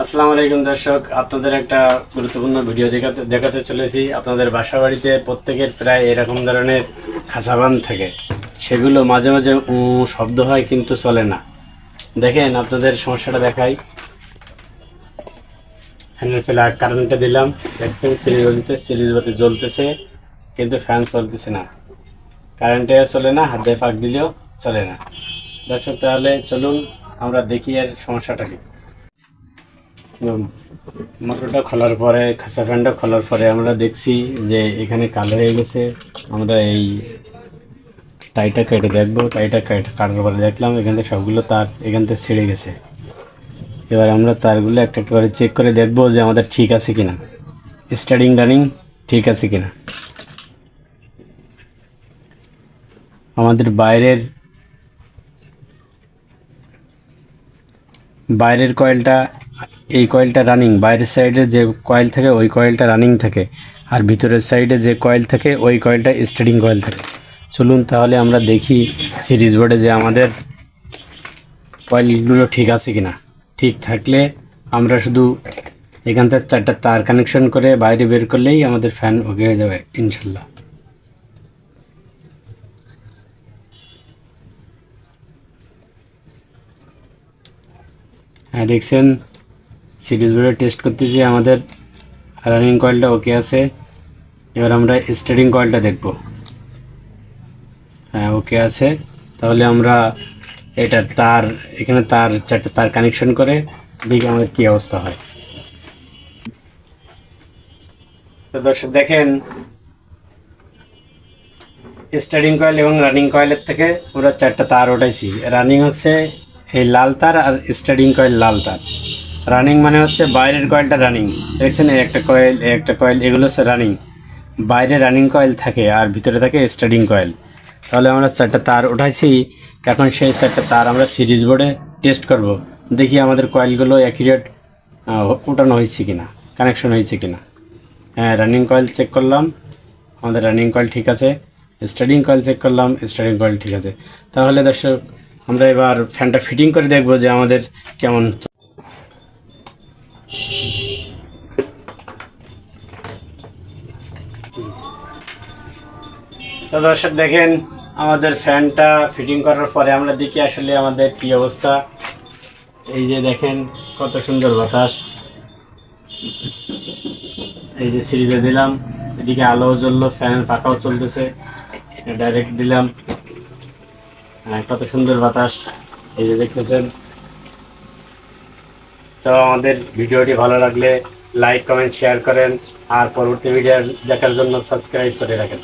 আসসালামু আলাইকুম দর্শক, আপনাদের একটা গুরুত্বপূর্ণ ভিডিও দেখাতে দেখাতে চলেছি। আপনাদের বাসা বাড়িতে প্রত্যেকের প্রায় এরকম ধরনের খাঁচাবান থাকে। সেগুলো মাঝে মাঝে শব্দ হয় কিন্তু চলে না। দেখেন, আপনাদের সমস্যাটা দেখাই। ফ্যানের ফেলা কারেন্টটা দিলাম। দেখছেন, সিরিজ বাতিতে সিরিজ বাতি জ্বলতেছে, কিন্তু ফ্যান চলতেছে না। কারেন্টে চলে না, হাত দিয়ে ফাঁক দিলেও চলে না। দর্শক, তাহলে চলুন, আমরা দেখি এর সমস্যাটা কি। মোটরটা খোলার পরে, খাসা ফ্যানটা খোলার পরে আমরা দেখছি যে এখানে কালো হয়ে গেছে। আমরা এই টাইটা কেটে দেখব। টাইটা কেটে কাটার পরে দেখলাম এখান থেকে সবগুলো তার এখান থেকে ছিঁড়ে গেছে। এবার আমরা তারগুলো একটা একটা করে চেক করে দেখব যে আমাদের ঠিক আছে কিনা। স্টার্টিং রানিং ঠিক আছে কিনা। আমাদের বাইরের বাইরের কয়েলটা এই কয়েলটা রানিং বাইরের সাইডে যে কয়েল থাকে, ওই কয়েলটা রানিং থাকে, আর ভিতরের সাইডে যে কয়েল থাকে, ওই কয়েলটা স্টার্টিং কয়েল থাকে। চলুন তাহলে আমরা দেখি সিরিজ বোর্ডে যে আমাদের কয়েলগুলো ঠিক আছে কিনা। ঠিক থাকলে আমরা শুধু এখান থেকে চারটা তার কানেকশন করে বাইরে বের করলেই আমাদের ফ্যান ওকে হয়ে যাবে, ইনশাল্লাহ। হ্যাঁ দেখছেন? সিরিজ বোর্ডে টেস্ট করতেছি, আমাদের রানিং কয়েলটা ওকে আছে। এবার আমরা স্টার্টিং কয়েলটা দেখব। হ্যাঁ ওকে আছে। তাহলে আমরা এটা তার, এখানে তার চারটে, তার কানেকশন করে দেখি আমাদের কী অবস্থা হয়। তো দর্শক, দেখেন স্টার্টিং কয়েল এবং রানিং কয়েলের থেকে আমরা চারটা তার ওঠাইছি। রানিং হচ্ছে এই লাল তার আর স্টার্টিং কয়েল লাল তার। রানিং মানে হচ্ছে বাইরের কয়েলটা রানিং দেখছেন একটা কয়েল একটা কয়েল এগুলো হচ্ছে রানিং বাইরে রানিং কয়েল থাকে আর ভিতরে থাকে স্টার্টিং কয়েল তাহলে আমরা চারটা তার উঠাইছি। এখন সেই চারটা তার আমরা সিরিজ বোর্ডে টেস্ট করব। দেখি আমাদের কয়েলগুলো অ্যাকুরেট উঠানো হয়েছে কিনা কানেকশন হয়েছে কিনা। হ্যাঁ রানিং কয়েল চেক করলাম। আমাদের রানিং কয়েল ঠিক আছে। স্টার্টিং কয়েল চেক করলাম স্টার্টিং কয়েল ঠিক আছে। তাহলে দর্শক, আমরা এবার ফ্যানটা ফিটিং করে দেখব যে আমাদের কেমন তো দর্শক দেখেন আমাদের ফ্যানটা ফিটিং করার পরে আমরা দেখি আসলে আমাদের কি অবস্থা। এই যে দেখেন কত সুন্দর বাতাস। এই যে সিরিজে দিলাম এদিকে আলো জ্বললো ফ্যানের পাখাও চলতেছে। ডাইরেক্ট দিলাম। হ্যাঁ, কত সুন্দর বাতাস। এই যে দেখতেছেন। তো আমাদের ভিডিওটি ভালো লাগলে লাইক কমেন্ট শেয়ার করেন আর পরবর্তী ভিডিও দেখার জন্য সাবস্ক্রাইব করে রাখেন।